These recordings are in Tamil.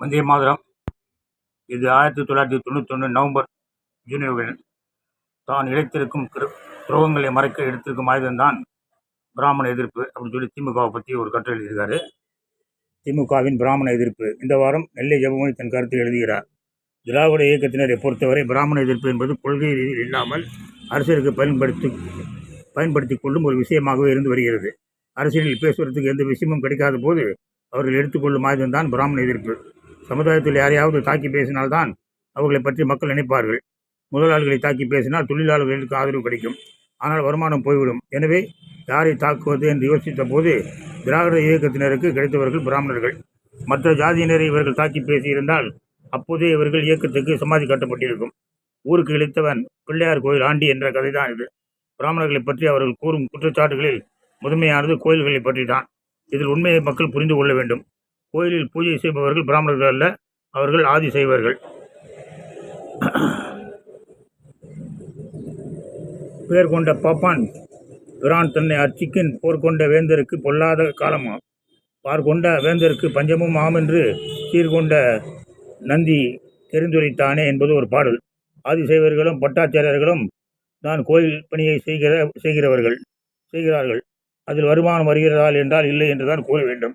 வந்தே மாதிரம். இது ஆயிரத்தி தொள்ளாயிரத்தி தொண்ணூத்தொன்று நவம்பர் ஜூனியர்கள் தான் இழைத்திருக்கும் துரோகங்களை மறைக்க எடுத்திருக்கும் ஆயுதம்தான் பிராமண எதிர்ப்பு அப்படின்னு சொல்லி திமுகவை பற்றி ஒரு கட்டுரை எழுதியிருக்காரு. திமுகவின் பிராமண எதிர்ப்பு. இந்த வாரம் நெல்லை ஜெபமணி தன் கருத்தை எழுதுகிறார். திராவிட இயக்கத்தினரை பொறுத்தவரை பிராமண எதிர்ப்பு என்பது கொள்கை ரீதியில் இல்லாமல் அரசியலுக்கு பயன்படுத்தி பயன்படுத்தி கொள்ளும் ஒரு விஷயமாகவே இருந்து வருகிறது. அரசியலில் பேசுவதற்கு எந்த விஷயமும் கிடைக்காத போது அவர்கள் எடுத்துக்கொள்ளும் ஆயுதம்தான் பிராமண எதிர்ப்பு. சமுதாயத்தில் யாரையாவது தாக்கி பேசினால்தான் அவர்களை பற்றி மக்கள் நினைப்பார்கள். முதலாளிகளை தாக்கி பேசினால் தொழிலாளர்களுக்கு ஆதரவு கிடைக்கும். ஆனால் வருமானம் போய்விடும். எனவே யாரை தாக்குவது என்று யோசித்த போது திராவிட இயக்கத்தினருக்கு கிடைத்தவர்கள் பிராமணர்கள். மற்ற ஜாதியினரை இவர்கள் தாக்கி பேசியிருந்தால் அப்போதே இவர்கள் இயக்கத்துக்கு சமாதி கட்டப்பட்டிருக்கும். ஊருக்கு இழைத்தவன் பிள்ளையார் கோயில் ஆண்டி என்ற கதைதான் இது. பிராமணர்களை பற்றி அவர்கள் கூறும் குற்றச்சாட்டுகளில் முதன்மையானது கோயில்களை பற்றி தான் இதில் உண்மையை மக்கள் புரிந்து கொள்ள வேண்டும். கோயிலில் பூஜை செய்பவர்கள் பிராமணர்கள் அல்ல அவர்கள் ஆதி செய்வர்கள். பேர் கொண்ட பாப்பான் பிரான் தன்னை அர்ச்சிக்கின் போர் கொண்ட வேந்தருக்கு பொல்லாத காலமாம். பார் கொண்ட வேந்தருக்கு பஞ்சமும் ஆமென்று சீர்கொண்ட நந்தி தெரிந்துரைத்தானே என்பது ஒரு பாடல். ஆதிசைவர்களும் பட்டாச்சாரியர்களும் தான் கோயில் பணியை செய்கிற செய்கிறவர்கள் செய்கிறார்கள். அதில் வருமானம் வருகிறதால் என்றால் இல்லை என்று தான் கூற வேண்டும்.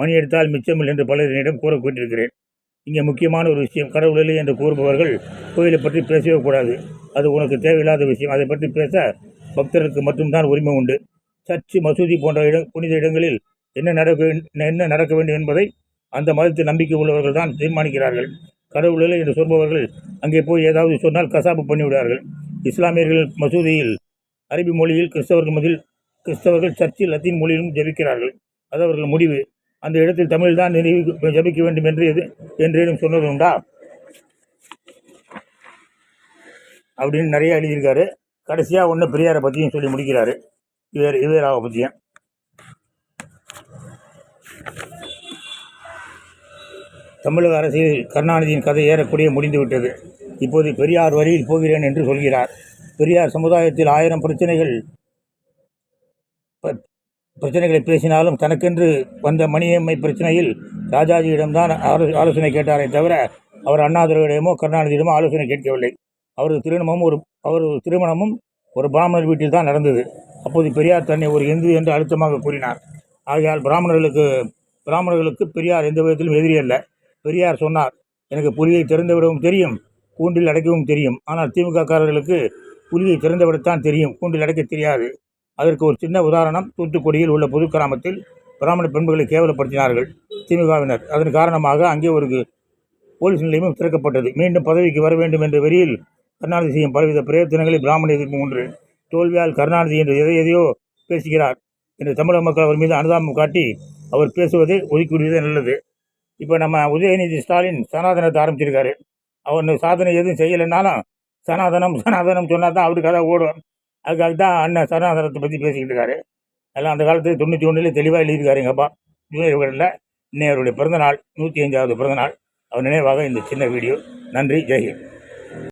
மணி எடுத்தால் மிச்சமில்லை என்று பலரிடம் கூறப்பட்டிருக்கிறேன் இங்கே முக்கியமான ஒரு விஷயம் கடவுள் இல்லை என்று கூறுபவர்கள் கோயிலை பற்றி பேசவே கூடாது. அது உனக்கு தேவையில்லாத விஷயம். அதை பற்றி பேச பக்தருக்கு மட்டும்தான் உரிமை உண்டு. சர்ச்சு மசூதி போன்ற இடம் புனித இடங்களில் என்ன நடக்க என்ன நடக்க வேண்டும் என்பதை அந்த மதத்தில் நம்பிக்கை உள்ளவர்கள் தான் தீர்மானிக்கிறார்கள். கடவுள் இல்லை என்று சொல்பவர்கள் அங்கே போய் ஏதாவது சொன்னால் கசாப்பு பண்ணிவிடுவார்கள். இஸ்லாமியர்கள் மசூதியில் அரபி மொழியில் கிறிஸ்தவர்கள் மதில் கிறிஸ்தவர்கள் சர்ச்சில் லத்தீன் மொழியிலும் ஜெபிக்கிறார்கள். அது அவர்கள் முடிவு. அந்த இடத்தில் தமிழ் தான் நினைவு ஜபிக்க வேண்டும் என்று எது என்றேனும் சொன்னது உண்டா? அப்படின்னு நிறைய எழுதியிருக்காரு. கடைசியாக ஒன்று பெரியாரை பற்றியும் சொல்லி முடிக்கிறாரு. இவர் இவராவை பற்றியும் தமிழக அரசியல் கருணாநிதியின் கதை ஏறக்கூடிய முடிந்துவிட்டது. இப்போது பெரியார் வழியில் போகிறேன் என்று சொல்கிறார். பெரியார் சமுதாயத்தில் ஆயிரம் பிரச்சனைகள் பிரச்சனைகளை பேசினாலும் தனக்கென்று வந்த மணியம்மை பிரச்சனையில் ராஜாஜியிடம்தான் ஆலோ- ஆலோசனை கேட்டாரே தவிர அவர் அண்ணாதுரையிடமோ கருணாநிதியிடமோ ஆலோசனை கேட்கவில்லை. அவரது திருமணமும் ஒரு அவரது திருமணமும் ஒரு பிராமணர் வீட்டில் தான் நடந்தது. அப்போது பெரியார் தன்னை ஒரு இந்து என்று அழுத்தமாக கூறினார். ஆகையால் பிராமணர்களுக்கு பிராமணர்களுக்கு பெரியார் எந்த விதத்திலும் எதிரி அல்ல. பெரியார் சொன்னார் எனக்கு புலியை திறந்துவிடவும் தெரியும் கூண்டில் அடைக்கவும் தெரியும். ஆனால் திமுக காரர்களுக்கு புலியை திறந்துவிடத்தான் தெரியும் கூண்டில் அடைக்க தெரியாது. அதற்கு ஒரு சின்ன உதாரணம் தூத்துக்குடியில் உள்ள பொது கிராமத்தில் பிராமண பெண்களை கேவலப்படுத்தினார்கள் திமுகவினர். அதன் காரணமாக அங்கே ஒரு போலீஸ் நிலையமும் திறக்கப்பட்டது. மீண்டும் பதவிக்கு வர வேண்டும் என்ற வெறியில் கருணாநிதி செய்யும் பலவித பிரயத்தனங்களில் பிராமண எதிர்ப்பு ஒன்று தோல்வியால் கருணாநிதி என்று எதை எதையோ பேசுகிறார் என்று தமிழக மக்கள் அவர் மீது அனுதாபம் காட்டி அவர் பேசுவதை ஒதுக்கிவிடுவதே நல்லது. இப்போ நம்ம உதயநிதி ஸ்டாலின் சனாதனத்தை ஆரம்பிச்சிருக்காரு. அவர் சாதனை எதுவும் செய்யலைன்னாலும் சனாதனம் சனாதனம் சொன்னால் தான் அவருக்கு கதை ஓடும். அதுக்காக தான் அண்ணன் சனாதனத்தை பற்றி பேசிக்கிட்டு இருக்காரு. எல்லாம் அந்த காலத்தில் தொண்ணூற்றி ஒன்றில் தெளிவாக எழுதியிருக்காரு எங்கள் அப்பா. ஜூனியர் விகடனில் இன்னைய அவருடைய பிறந்தநாள் நூற்றி அஞ்சாவது பிறந்தநாள். அவர் நினைவாக இந்த சின்ன வீடியோ. நன்றி ஜெய்ஹிந்த்